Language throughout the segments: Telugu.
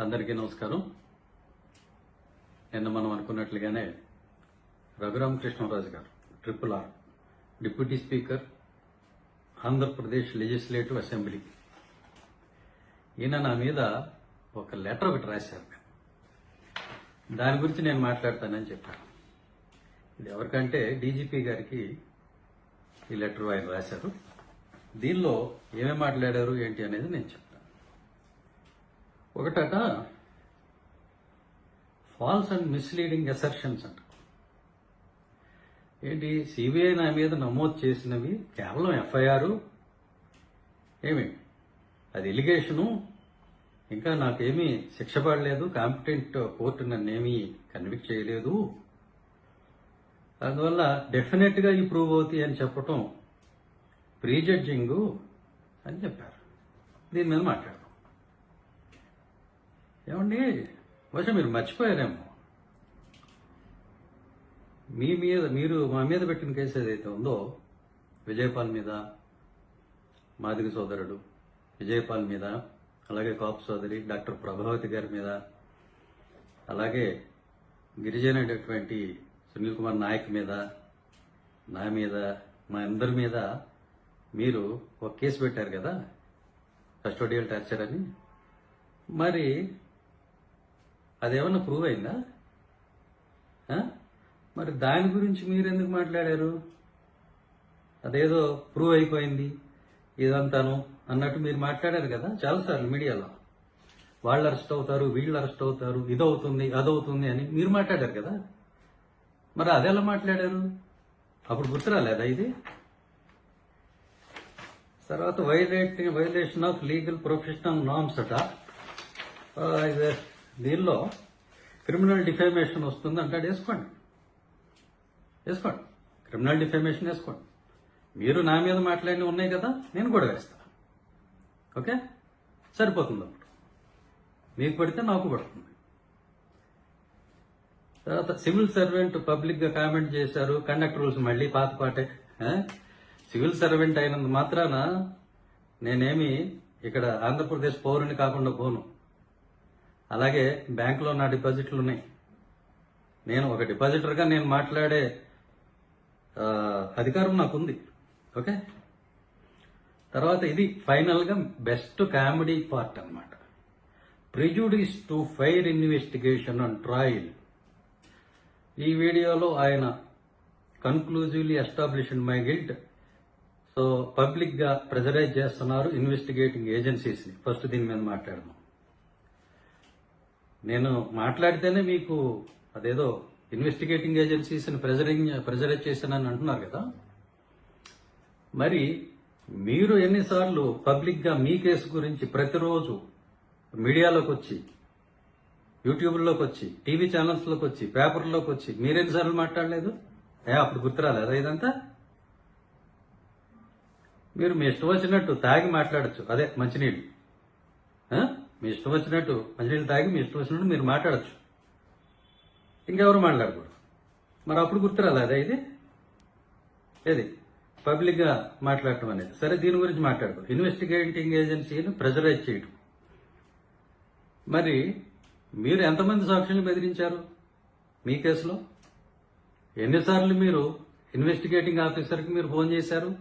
అందరికీ నమస్కారం. నిన్న మనం అనుకున్నట్లుగానే Raghuramakrishnaraju garu triple R deputy speaker Andhra Pradesh legislative assembly. ఈయన నా మీద ఒక లెటర్ ఒకటి రాశారు. దాని గురించి నేను మాట్లాడతానని చెప్పాను. ఇది ఎవరికంటే డీజీపీ గారికి ఈ లెటర్ ఆయన రాశారు. దీనిలో ఏమేమి మాట్లాడారు ఏంటి అనేది నేను చెప్తాను. ఒకటట ఫాల్స్ అండ్ మిస్లీడింగ్ అసర్షన్స్ అంట. ఏంటి? సిబిఐ నా మీద నమోదు చేసినవి కేవలం ఎఫ్ఐఆర్? ఏమి? అది ఎలిగేషను? ఇంకా నాకేమీ శిక్ష పడలేదు కాంపిటెంట్ కోర్టు నన్నేమీ కన్విక్ట్ చేయలేదు. అందువల్ల డెఫినెట్గా ఈ ప్రూవ్ అవుతాయి అని చెప్పటం ప్రీజడ్జింగ్ అని చెప్పారు. దీని మీద మాట్లాడదాం. ఏమండి? బహుశా మీరు మర్చిపోయారేమో. మీ మీద మీరు మా మీద పెట్టిన కేసు ఏదైతే ఉందో విజయపాల్ మీద మాదిరి సోదరుడు విజయపాల్ మీద అలాగే కాపు సోదరి డాక్టర్ ప్రభావతి గారి మీద అలాగే గిరిజన అయినటువంటి సునీల్ కుమార్ నాయక్ మీద నా మీద మా అందరి మీద మీరు ఒక కేసు పెట్టారు కదా? కస్టోడియల్ టార్చర్ అని. మరి అదేమన్నా ప్రూవ్ అయిందా? మరి దాని గురించి మీరు ఎందుకు మాట్లాడారు? అదేదో ప్రూవ్ అయిపోయింది ఇదంతాను అన్నట్టు మీరు మాట్లాడారు కదా చాలాసార్లు మీడియాలో. వాళ్ళు అరెస్ట్ అవుతారు వీళ్ళు అరెస్ట్ అవుతారు ఇదవుతుంది అదవుతుంది అని మీరు మాట్లాడారు కదా. మరి అదెలా మాట్లాడారు? అప్పుడు గుర్తురాలేదా ఇది? తర్వాత violate violation of legal professional norms అట. ఇది. దీనిలో క్రిమినల్ డిఫేమేషన్ వస్తుంది అంటాడు వేసుకోండి. వేసుకోండి. క్రిమినల్ డిఫేమేషన్ వేసుకోండి. మీరు నా మీద మాట్లాడినవి ఉన్నాయి కదా నేను కూడా వేస్తా. ఓకే? సరిపోతుంది అప్పుడు. మీకు పడితే నాకు పడుతుంది. తర్వాత సివిల్ సర్వెంట్ పబ్లిక్గా కామెంట్ చేశారు కండక్ట్ రూల్స్ మళ్ళీ పాత పాటే. సివిల్ సర్వెంట్ అయినంత మాత్రాన నేనేమి ఇక్కడ ఆంధ్రప్రదేశ్ పౌరుని కాకుండా పోను. అలాగే బ్యాంకులో నా డిపాజిట్లు ఉన్నాయి. నేను ఒక డిపాజిటర్గా నేను మాట్లాడే అధికారం నాకుంది. ఓకే? తర్వాత ఇది ఫైనల్గా బెస్ట్ కామెడీ పార్ట్ అన్నమాట. Prejudice to fair investigation and trial ఈ వీడియోలో ఆయన conclusively established my guilt so పబ్లిక్గా ప్రెజరైజ్ చేస్తున్నారు ఇన్వెస్టిగేటింగ్ ఏజెన్సీస్ని ఫస్ట్ దీని మీద మాట్లాడదాం. నేను మాట్లాడితేనే మీకు అదేదో ఇన్వెస్టిగేటింగ్ ఏజెన్సీస్ ప్రెజరింగ్ ప్రెజరైజ్ చేశానని అంటున్నారు కదా. మరి మీరు ఎన్నిసార్లు పబ్లిక్గా మీ కేసు గురించి ప్రతిరోజు మీడియాలోకి వచ్చి యూట్యూబ్లోకి వచ్చి టీవీ ఛానల్స్లోకి వచ్చి పేపర్లోకి వచ్చి మీరెన్నిసార్లు మాట్లాడలేదు? ఏ అప్పుడు గుర్తురాలేదా ఇదంతా? మీరు మీ ఇష్టం వచ్చినట్టు తాగి మాట్లాడచ్చు. అదే మంచినీళ్ళు. మీ ఇష్టం వచ్చినట్టు మంచినీళ్ళు తాగి మీ ఇష్టం వచ్చినట్టు మీరు మాట్లాడచ్చు. ఇంకెవరు మాట్లాడకూడదు. మరి అప్పుడు గుర్తురాలేదా ఇది? ఏది? పబ్లిక్గా మాట్లాడటం అనేది. సరే దీని గురించి మాట్లాడుకో ఇన్వెస్టిగేటింగ్ ఏజెన్సీని ప్రెజరైజ్ చేయడం మరి మీరు ఎంతమంది సాక్షుల్ని బెదిరించారు మీ కేసులో? ఎన్నిసార్లు మీరు ఇన్వెస్టిగేటింగ్ ఆఫీసర్కి మీరు ఫోన్ చేశారు?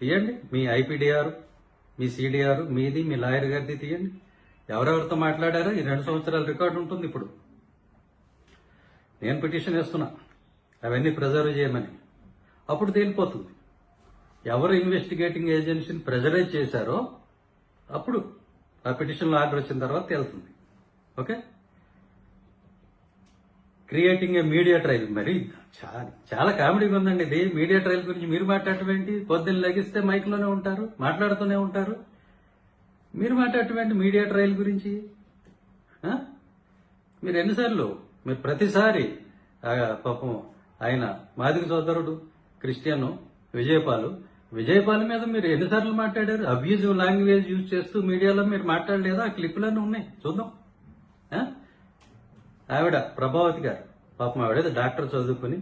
తీయండి. మీ ఐపీడీఆర్ మీ సిడిఆర్ మీది మీ లాయర్ గారిది తీయండి. ఎవరెవరితో మాట్లాడారో? ఈ రెండు సంవత్సరాల రికార్డు ఉంటుంది ఇప్పుడు. నేను పిటిషన్ వేస్తున్నా. అవన్నీ ప్రిజర్వ్ చేయమని. అప్పుడు తేలిపోతుంది. ఎవరు ఇన్వెస్టిగేటింగ్ ఏజెన్సీని ప్రెజరైజ్ చేశారో అప్పుడు ఆ పిటిషన్లో ఆర్డర్ వచ్చిన తర్వాత తేలుతుంది. Okay? Creating a media trial. మరి చాలా చాలా కామెడీగా ఉందండి. ఇది మీడియా ట్రయల్ గురించి మీరు మాట్లాడటం ఏంటి? పొద్దున్న లెగిస్తే మైక్లోనే ఉంటారు మాట్లాడుతూనే ఉంటారు. మీరు మాట్లాడేటువంటి మీడియా ట్రయల్ గురించి? మీరు ఎన్నిసార్లు మీరు ప్రతిసారి పాపం ఆయన మాదిగ సోదరుడు క్రిస్టియన్ విజయపాలు విజయపాల్ మీద మీరు ఎన్నిసార్లు మాట్లాడారు? అబ్యూజివ్ లాంగ్వేజ్ యూజ్ చేస్తూ మీడియాలో మీరు మాట్లాడలేదా? ఆ క్లిప్లన్నీ ఉన్నాయి. చూద్దాం. ఆవిడ ప్రభావతి గారు. పాపం ఆవిడ డాక్టర్ చదువుకుని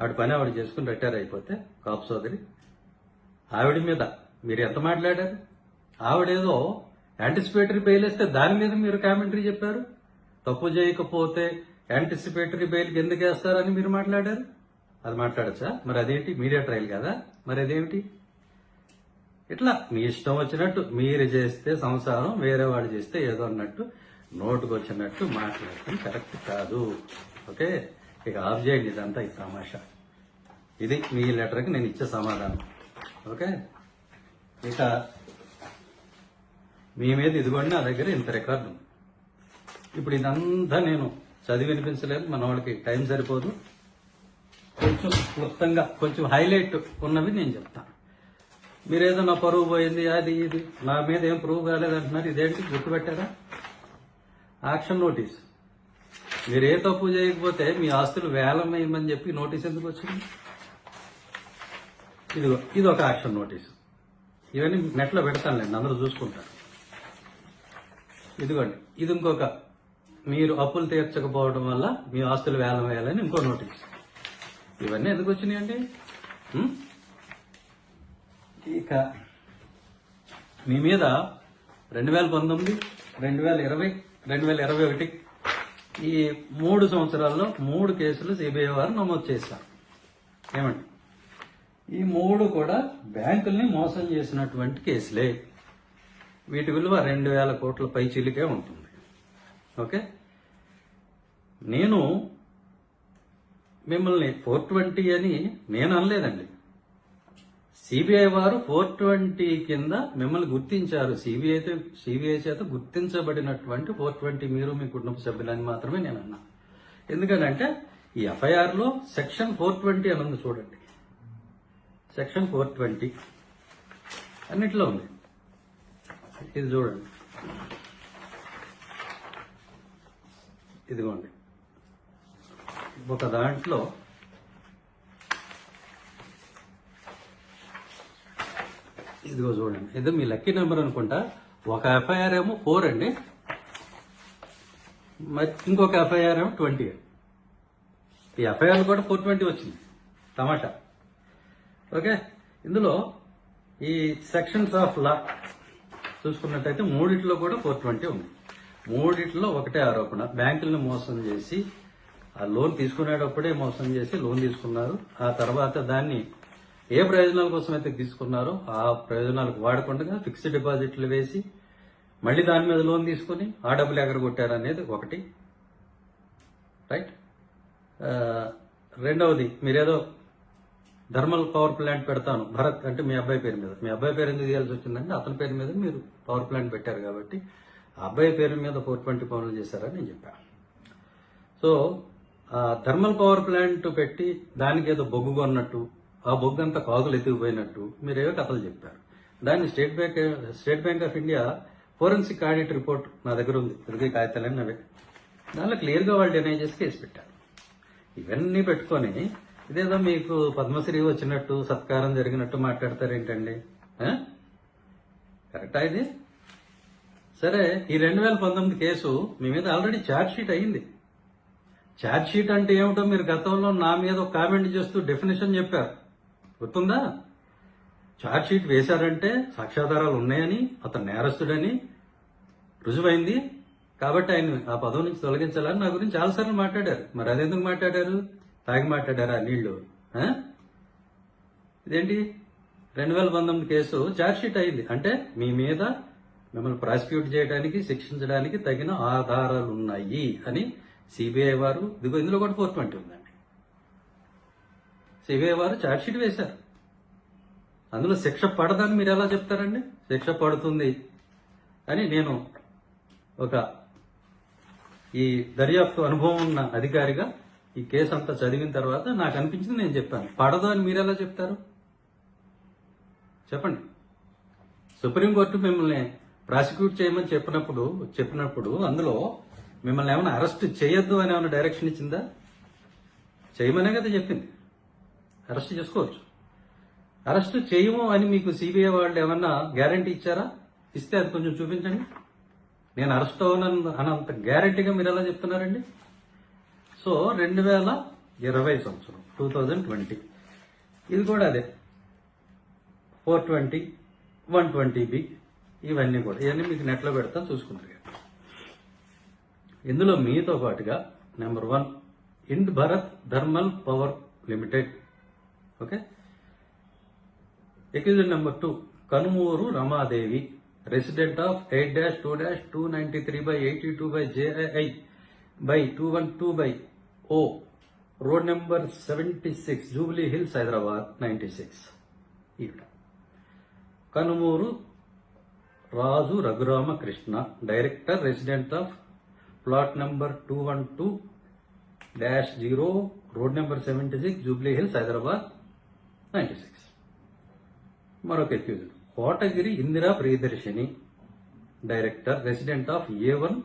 ఆవిడ పని ఆవిడ చేసుకుని రిటైర్ అయిపోతే కాపు సోదరి. ఆవిడ మీద మీరు ఎంత మాట్లాడారు? ఆవిడేదో యాంటిసిపేటరీ బెయిల్ వేస్తే దాని మీద మీరు కామెంటరీ చెప్పారు? తప్పు చేయకపోతే యాంటిసిపేటరీ బెయిల్కి ఎందుకు వేస్తారని మీరు మాట్లాడారు? అది మాట్లాడచ్చా? మరి అదేంటి? మీడియా ట్రయల్ కదా? మరి అదేమిటి ఇట్లా మీ ఇష్టం వచ్చినట్టు మీరు చేస్తే సంసారం వేరే వాడు చేస్తే ఏదో అన్నట్టు నోటుకు వచ్చినట్టు మాట్లాడటం కరెక్ట్ కాదు. ఓకే? ఇక ఆఫ్ చేయండి ఇదంతా ఈ తమాషా. ఇది మీ లెటర్కి నేను ఇచ్చే సమాధానం. ఓకే? ఇక మీ మీద ఇదిగోండి నా దగ్గర ఇంత రికార్డు ఉంది. ఇప్పుడు ఇదంతా నేను చదివి వినిపించలేదు మన వాళ్ళకి టైం సరిపోదు. కొంచెం క్లుప్తంగా కొంచెం హైలైట్ ఉన్నవి నేను చెప్తాను మీరేదో నా పరువు పోయింది అది ఇది నా మీద ఏం ప్రూవ్ కాలేదంటున్నారు ఇదేంటి గుర్తుపెట్టారా? యాక్షన్ నోటీస్ మీరు ఏ తప్పు చేయకపోతే మీ ఆస్తులు వేలం వేయమని చెప్పి నోటీస్ ఎందుకు వచ్చింది? ఇదిగో ఇది ఒక యాక్షన్ నోటీస్ ఇవన్నీ నెట్లో పెడతానులేండి అందరూ చూసుకుంటారు. ఇదిగోండి ఇది ఇంకొక. మీరు అప్పులు తీర్చకపోవడం వల్ల మీ ఆస్తులు వేలం వేయాలని ఇంకో నోటీస్. ఇవన్నీ ఎందుకు వచ్చినాయండి? ఇక మీ మీద రెండు వేల పంతొమ్మిది రెండు వేల ఇరవై రెండు వేల ఇరవై ఒకటి ఈ మూడు సంవత్సరాల్లో మూడు కేసులు సిబిఐ వారు నమోదు చేశారు. ఏమండి? ఈ మూడు కూడా బ్యాంకుల్ని మోసం చేసినటువంటి కేసులే. వీటి విలువ రెండు వేల కోట్ల పైచీలికే ఉంటుంది. ఓకే? నేను మిమ్మల్ని ఫోర్ ట్వంటీ అని నేను అనలేదండి. సిబిఐ వారు ఫోర్ ట్వంటీ కింద మిమ్మల్ని గుర్తించారు. సిబిఐ సిబిఐ చేత గుర్తించబడినటువంటి ఫోర్ ట్వంటీ మీరు మీ కుటుంబ సభ్యులని మాత్రమే నేను అన్నా. ఎందుకంటే ఈ ఎఫ్ఐఆర్లో సెక్షన్ ఫోర్ ట్వంటీ అని ఉంది చూడండి. Section four twenty. అన్నిట్లో ఉంది. ఇది చూడండి. ఇదిగోండి. ఒక దాంట్లో ఇదిగో చూడండి. ఇది మీ లక్కీ నెంబర్ అనుకుంటా. ఒక ఎఫ్ఐఆర్ ఏమో ఫోర్ అండి. మరి ఇంకొక ఎఫ్ఐఆర్ ఏమో ట్వంటీ ఈ ఎఫ్ఐఆర్ కూడా ఫోర్ ట్వంటీ వచ్చింది. టమాటా ఓకే? ఇందులో ఈ సెక్షన్స్ ఆఫ్ లా చూసుకున్నట్టయితే మూడిట్లో కూడా ఫోర్ ట్వంటీ ఉంది. మూడిట్లో ఒకటే ఆరోపణ. బ్యాంకులను మోసం చేసి ఆ లోన్ తీసుకునేటప్పుడే మోసం చేసి లోన్ తీసుకున్నారు. ఆ తర్వాత దాన్ని ఏ ప్రయోజనాల కోసం అయితే తీసుకున్నారో ఆ ప్రయోజనాలకు వాడకుండా ఫిక్స్డ్ డిపాజిట్లు వేసి మళ్ళీ దాని మీద లోన్ తీసుకుని ఆ డబ్బులు ఎగరగొట్టారు అనేది ఒకటి. రైట్? రెండవది మీరేదో థర్మల్ పవర్ ప్లాంట్ పెడతాను. భరత్ అంటే మీ అబ్బాయి పేరు మీద. మీ అబ్బాయి పేరు ఎందుకు చేయాల్సి వచ్చిందంటే అతని పేరు మీద మీరు పవర్ ప్లాంట్ పెట్టారు కాబట్టి ఆ అబ్బాయి పేరు మీద ఫోర్ ట్వంటీ పనులు చేశారని నేను చెప్పాను సో ఆ థర్మల్ పవర్ ప్లాంట్ పెట్టి దానికి ఏదో బొగ్గు కొన్నట్టు ఆ బొగ్గు అంతా కాగులు ఎత్తుకుపోయినట్టు మీరేవో కథలు చెప్పారు. దాన్ని State Bank State Bank of India forensic audit report నా దగ్గర ఉంది. తిరిగి కాగితాలన్నీ అవే. దానిలో క్లియర్గా వాళ్ళు డినై చేసి కేసు పెట్టారు. ఇవన్నీ పెట్టుకొని ఇదేదో మీకు పద్మశ్రీ వచ్చినట్టు సత్కారం జరిగినట్టు మాట్లాడతారేంటండి? కరెక్టా ఇది? సరే ఈ రెండు వేల పంతొమ్మిది కేసు మీ మీద ఆల్రెడీ ఛార్జ్ షీట్ అయింది ఛార్జ్ షీట్ అంటే ఏమిటో మీరు గతంలో నా మీద ఒక కామెంట్ చేస్తూ డెఫినేషన్ చెప్పారు. గుర్తుందా? ఛార్జ్ షీట్ వేశారంటే సాక్ష్యాధారాలు ఉన్నాయని అతను నేరస్తుడని రుజువైంది. కాబట్టి ఆయన ఆ పదవి నుంచి తొలగించాలని నా గురించి చాలాసార్లు మాట్లాడారు. మరి అదెందుకు మాట్లాడారు? తాగి మాట్లాడారా నీళ్ళు? ఇదేంటి? రెండు వేల పంతొమ్మిది కేసు ఛార్జ్ షీట్ అయింది. అంటే మీ మీద మిమ్మల్ని ప్రాసిక్యూట్ చేయడానికి శిక్షించడానికి తగిన ఆధారాలు ఉన్నాయి అని సిబిఐ వారు ఇదిగో ఇందులో కూడా ఫోర్ ట్వంటీ ఉందండి. సిబిఐ వారు ఛార్జ్ షీట్ వేశారు. అందులో శిక్ష పడదని మీరు ఎలా చెప్తారండి? శిక్ష పడుతుంది అని నేను ఒక ఈ దర్యాప్తు అనుభవం ఉన్న అధికారిగా ఈ కేసు అంతా చదివిన తర్వాత నాకు అనిపించింది నేను చెప్పాను. పడదు అని మీరు ఎలా చెప్తారు? చెప్పండి. సుప్రీంకోర్టు మిమ్మల్ని ప్రాసిక్యూట్ చేయమని చెప్పినప్పుడు చెప్పినప్పుడు అందులో మిమ్మల్ని ఏమైనా అరెస్ట్ చేయొద్దు అని ఏమైనా డైరెక్షన్ ఇచ్చిందా? చేయమనే కదా చెప్పింది. అరెస్ట్ చేసుకోవచ్చు. అరెస్ట్ చేయము అని మీకు సిబిఐ వాళ్ళు ఏమన్నా గ్యారంటీ ఇచ్చారా? ఇస్తే అది కొంచెం చూపించండి. నేను అరెస్ట్ అవ్వను అనంత గ్యారంటీగా మీరు ఎలా చెప్తున్నారండి? సో రెండు వేల ఇరవై సంవత్సరం టూ థౌజండ్ ట్వంటీ ఇది కూడా అదే. Four twenty one twenty B ఇవన్నీ కూడా. ఇవన్నీ మీకు నెట్లో పెడతాను చూసుకుంటారు ఇందులో మీతో పాటుగా number one Ind Bharat thermal power limited. Okay? Accused number two Kanumuru Ramadevi resident of eight dash two dash two ninety three by eighty two by JI by two one two by O road number seventy six Jubilee Hills Hyderabad ninety six. ఇక్కడ Kanumuru Raju Raghuramakrishna director resident of plot number two one two dash zero road number seventy six Jubilee Hills Hyderabad ninety six. మరొక accused Kotagiri Indira Priyadarshini director resident of A one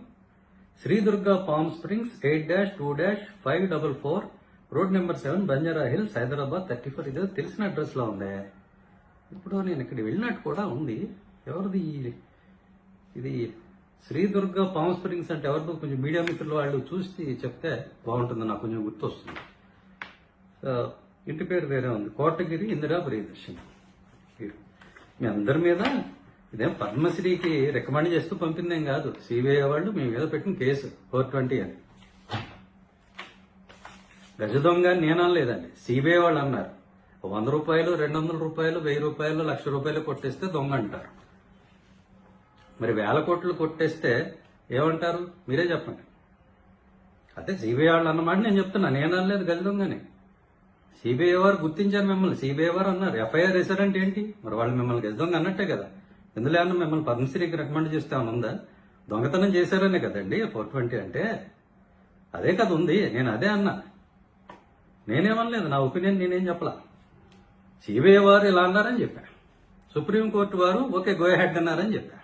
Sridurga palm springs eight dash two dash five double four road number seven Banjara Hills Hyderabad thirty four. ఇది తెలిసిన అడ్రస్లో ఉందే. ఇప్పుడు నేను ఇక్కడ వెళ్ళినట్టు కూడా ఉంది. ఎవరిది ఇది ఇది శ్రీదుర్గ పామ్ స్ప్రింగ్స్ అంటే ఎవరిదో కొంచెం మీడియా మిత్రులు వాళ్ళు చూసి చెప్తే బాగుంటుంది నాకు కొంచెం గుర్తొస్తుంది. ఇంటి పేరు వేరే ఉంది. కోటగిరి ఇందిరా ప్రియదర్శిని. మీ అందరి మీద ఇదేం పద్మశ్రీకి రికమెండ్ చేస్తూ పంపిందేం కాదు. సిబిఐ వాళ్ళు మీ మీద పెట్టిన కేసు ఫోర్ ట్వంటీ అని. గజ దొంగ అని నేను అనలేదండి. సిబిఐ వాళ్ళు అన్నారు. వంద రూపాయలు రెండు వందల రూపాయలు వెయ్యి రూపాయలు లక్ష రూపాయలు కొట్టేస్తే దొంగ అంటారు. మరి వేల కోట్లు కొట్టేస్తే ఏమంటారు? మీరే చెప్పండి. అదే సిబిఐ వాళ్ళు అన్నమాట నేను చెప్తున్నా. నేను అనలేదు గజ దొంగని. సిబిఐ వారు గుర్తించారు మిమ్మల్ని. సిబిఐ వారు అన్నారు. ఎఫ్ఐఆర్ వేశారంటే ఏంటి? మరి వాళ్ళు మిమ్మల్ని గజ దొంగ అన్నట్టే కదా. ఎందులో ఏమన్నా మిమ్మల్ని పద్మశ్రీకి రికమెండ్ చేస్తే ఉందా? దొంగతనం చేశారనే కదండి ఫోర్ ట్వంటీ అంటే. అదే కదా ఉంది నేను అదే అన్నా. నేనేమనలేదు నా ఒపీనియన్ నేనేం చెప్పలా. సిబిఐ వారు ఇలా అన్నారని చెప్పా. సుప్రీంకోర్టు వారు ఓకే గో హెడ్ అన్నారని చెప్పా.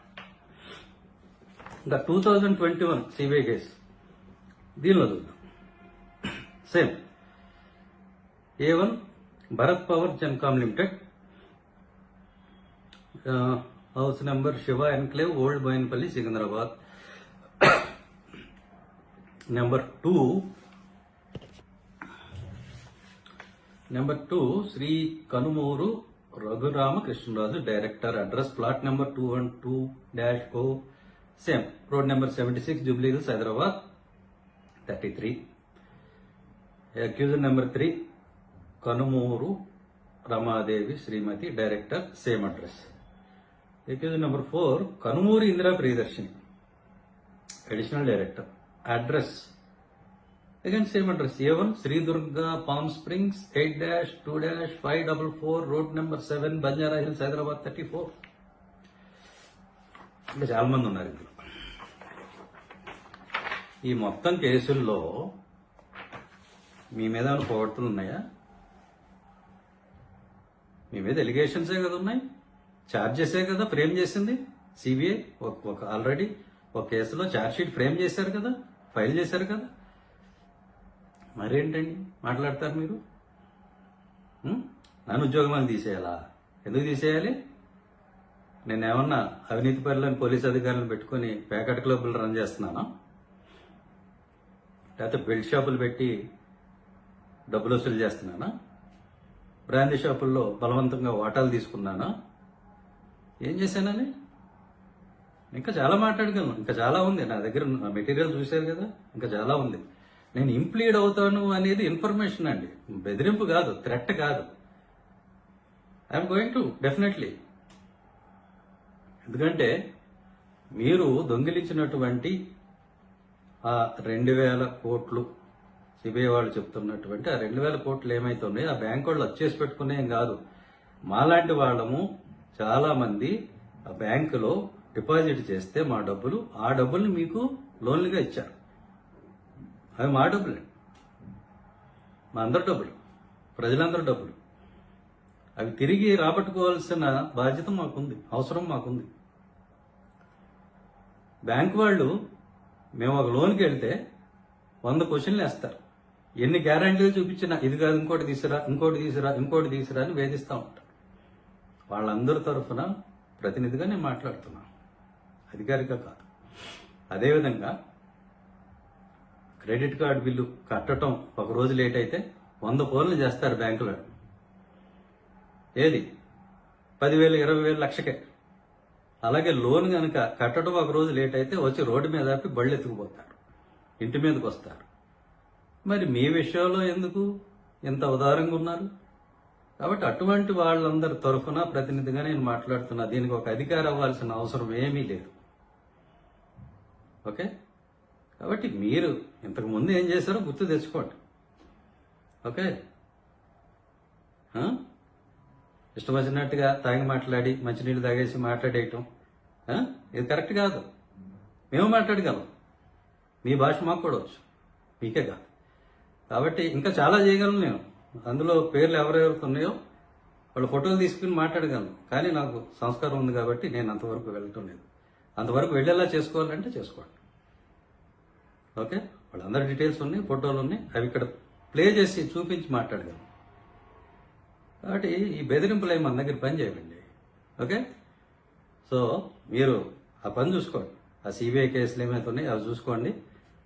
ఇంకా two thousand twenty one CBI case. దీనిలో చూద్దాం. Same. A one Bharat power Gencom limited. House number Shiva enclave old Boinpally Secunderabad. Number two number two Shri Kanumuru Raghuramakrishnaraju director. Address plot number two one two dash O same road number seventy six Jubilee Hills Hyderabad thirty three accuser number three Kanumuru Ramadevi Shrimati director. Same address accuser number four Kanumuri Indira Priyadarshini additional director address again same address A one Shri Durga palm springs eight dash two dash five double four road number seven Banjara Hills Hyderabad thirty four అంటే చాలా మంది ఉన్నారు ఇందులో. ఈ మొత్తం కేసుల్లో మీ మీద పోగొడుతులు ఉన్నాయా? మీ మీద ఎలిగేషన్సే కదా ఉన్నాయి? ఛార్జెసే కదా ఫ్రేమ్ చేసింది. సిబిఐ ఒక ఆల్రెడీ ఒక కేసులో ఛార్జ్ షీట్ ఫ్రేమ్ చేశారు కదా ఫైల్ చేశారు కదా. మరేంటండి? మాట్లాడతారు మీరు? నన్ను ఉద్యోగం తీసేయాలా? ఎందుకు తీసేయాలి? నేను ఏమన్నా అవినీతి పరులను పోలీస్ అధికారులను పెట్టుకుని ప్యాకెట్ క్లబ్లు రన్ చేస్తున్నానా? లేకపోతే బెల్ట్ షాపులు పెట్టి డబ్బులు వసూలు చేస్తున్నానా? బ్రాందీ షాపుల్లో బలవంతంగా వాటాలు తీసుకున్నానా? ఏం చేశానని? ఇంకా చాలా మాట్లాడగలను. ఇంకా చాలా ఉంది. నా దగ్గర నా మెటీరియల్ చూశారు కదా? ఇంకా చాలా ఉంది. నేను ఇంప్లీడ్ అవుతాను అనేది ఇన్ఫర్మేషన్ అండి. బెదిరింపు కాదు థ్రెట్ కాదు. ఐఎమ్ గోయింగ్ టు డెఫినెట్లీ ఎందుకంటే మీరు దొంగిలించినటువంటి ఆ రెండు వేల కోట్లు సిబిఐ వాళ్ళు చెప్తున్నటువంటి ఆ రెండు వేల కోట్లు ఏమైతే ఉన్నాయో ఆ బ్యాంక్ వాళ్ళు వచ్చేసి పెట్టుకునేం కాదు. మాలాంటి వాళ్ళము చాలా మంది ఆ బ్యాంకులో డిపాజిట్ చేస్తే మా డబ్బులు ఆ డబ్బుల్ని మీకు లోన్లుగా ఇచ్చారు. అవి మా డబ్బులే. మా అందరి డబ్బులు ప్రజలందరి డబ్బులు. అవి తిరిగి రాబట్టుకోవాల్సిన బాధ్యత మాకుంది అవసరం మాకుంది. బ్యాంక్ వాళ్ళు మేము ఒక లోన్కి వెళ్తే వంద క్వశ్చన్లు వేస్తారు. ఎన్ని గ్యారంటీలు చూపించినా ఇది కాదు ఇంకోటి తీసిరా ఇంకోటి తీసిరా ఇంకోటి తీసురా అని వేధిస్తూ ఉంటారు. వాళ్ళందరి తరఫున ప్రతినిధిగా నేను మాట్లాడుతున్నాను అధికారిక కాదు. అదేవిధంగా క్రెడిట్ కార్డు బిల్లు కట్టడం ఒక రోజు లేట్ అయితే వంద ఫోన్లు చేస్తారు బ్యాంకులో. ఏది? పదివేలు ఇరవై వేలు లక్షకే. అలాగే లోన్ కనుక కట్టడం ఒక రోజు లేట్ అయితే వచ్చి రోడ్డు మీద ఆపి బళ్ళు ఎత్తుకుపోతారు. ఇంటి మీదకి వస్తారు. మరి మీ విషయంలో ఎందుకు ఇంత ఉదారంగా ఉన్నారు? కాబట్టి అటువంటి వాళ్ళందరి తరఫున ప్రతినిధిగా నేను మాట్లాడుతున్నా. దీనికి ఒక అధికారం అవ్వాల్సిన అవసరం ఏమీ లేదు. ఓకే? కాబట్టి మీరు ఇంతకు ముందు ఏం చేశారో గుర్తు తెచ్చుకోండి. ఓకే? ఇష్టం వచ్చినట్టుగా తాగి మాట్లాడి మంచినీళ్ళు తాగేసి మాట్లాడేయటం. ఇది కరెక్ట్ కాదు. మేము మాట్లాడగలం. మీ భాష మాకు కూడా వచ్చు. మీకే కాదు. కాబట్టి ఇంకా చాలా చేయగలను నేను అందులో పేర్లు ఎవరెవరికి ఉన్నాయో వాళ్ళు ఫోటోలు తీసుకుని మాట్లాడగలను. కానీ నాకు సంస్కారం ఉంది కాబట్టి నేను అంతవరకు వెళ్ళటం లేదు. అంతవరకు వెళ్ళేలా చేసుకోవాలంటే చేసుకోండి. ఓకే? వాళ్ళందరి డీటెయిల్స్ ఉన్నాయి ఫోటోలు ఉన్నాయి. అవి ఇక్కడ ప్లే చేసి చూపించి మాట్లాడగలను. కాబట్టి ఈ బెదిరింపులు మన దగ్గర పని చేయండి ఓకే? సో మీరు ఆ పని చూసుకోండి. ఆ సిబిఐ కేసులు ఏమైతే ఉన్నాయో అవి చూసుకోండి.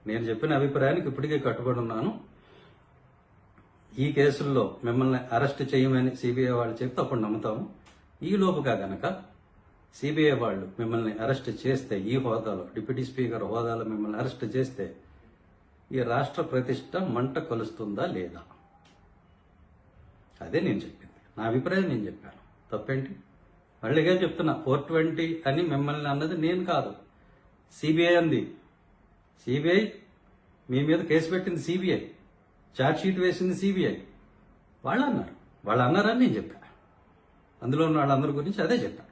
నేను చెప్పిన అభిప్రాయానికి ఇప్పటికే కట్టుబడి ఉన్నాను. ఈ కేసుల్లో మిమ్మల్ని అరెస్ట్ చేయమని సిబిఐ వాళ్ళు చెప్తే అప్పుడు నమ్ముతాము. ఈ లోపుగా గనక సిబిఐ వాళ్ళు మిమ్మల్ని అరెస్ట్ చేస్తే ఈ హోదాలో డిప్యూటీ స్పీకర్ హోదాలో మిమ్మల్ని అరెస్ట్ చేస్తే ఈ రాష్ట్ర ప్రతిష్ట మంట కలుస్తుందా లేదా? అదే నేను చెప్పింది. నా అభిప్రాయం నేను చెప్పాను. తప్పేంటి? మళ్ళీగా చెప్తున్నా. ఫోర్ ట్వంటీ అని మిమ్మల్ని అన్నది నేను కాదు. సిబిఐ అంది. సిబిఐ మీ మీద కేసు పెట్టింది సిబిఐ ఛార్జ్ షీట్ వేసింది సిబిఐ. వాళ్ళు అన్నారు వాళ్ళు అన్నారని నేను చెప్పా. అందులో ఉన్న వాళ్ళందరి గురించి అదే చెప్పా.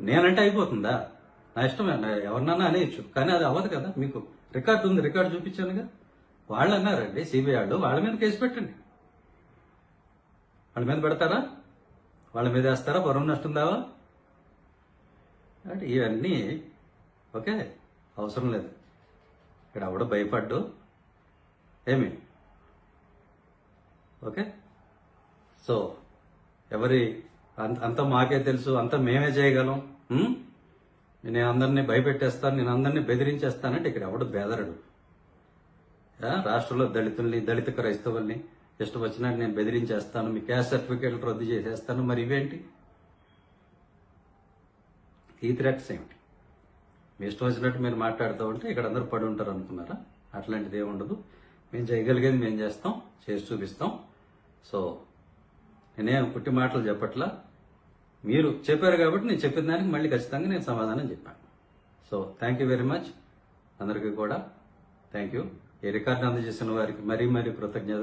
నేనంటే అయిపోతుందా? నా ఇష్టం ఎవరినన్నా అనేయచ్చు. కానీ అది అవ్వదు కదా. మీకు రికార్డు ఉంది. రికార్డు చూపించానుగా. వాళ్ళు అన్నారండి సిబిఐ వాళ్ళు. వాళ్ళ మీద కేసు పెట్టండి. వాళ్ళ మీద పెడతారా? వాళ్ళ మీద వేస్తారా? పొరం నష్టం దావా? అంటే ఇవన్నీ ఓకే అవసరం లేదు. ఇక్కడ ఎవడో భయపడ్డు. ఏమి? ఓకే? సో ఎవరి అంత అంతా మాకే తెలుసు అంతా మేమే చేయగలం నేను అందరినీ భయపెట్టేస్తాను నేను అందరినీ బెదిరించేస్తానంటే ఇక్కడ ఎవడు బెదరడు. రాష్ట్రంలో దళితుల్ని దళిత క్రైస్తవుల్ని ఇష్టం వచ్చినట్టు నేను బెదిరించేస్తాను మీ క్యాస్ట్ సర్టిఫికేట్లు రద్దు చేసేస్తాను మరి ఇవేంటి? ఈ థ్రెట్స్ ఏమిటి? మీ ఇష్టం వచ్చినట్టు మీరు మాట్లాడుతూ ఉంటే ఇక్కడ అందరూ పడి ఉంటారు అనుకున్నారా? అట్లాంటిది ఏముండదు. ఉండదు మేము చేయగలిగేది మేము చేస్తాం చేసి చూపిస్తాం. సో నేనేం పుట్టి మాటలు చెప్పట్లా. మీరు చెప్పారు కాబట్టి నేను చెప్పిన దానికి మళ్ళీ ఖచ్చితంగా నేను సమాధానం చెప్పాను. So thank you very much అందరికీ కూడా. థ్యాంక్ యూ ఈ రికార్డు అందజేసిన వారికి మరీ మరీ కృతజ్ఞతలు.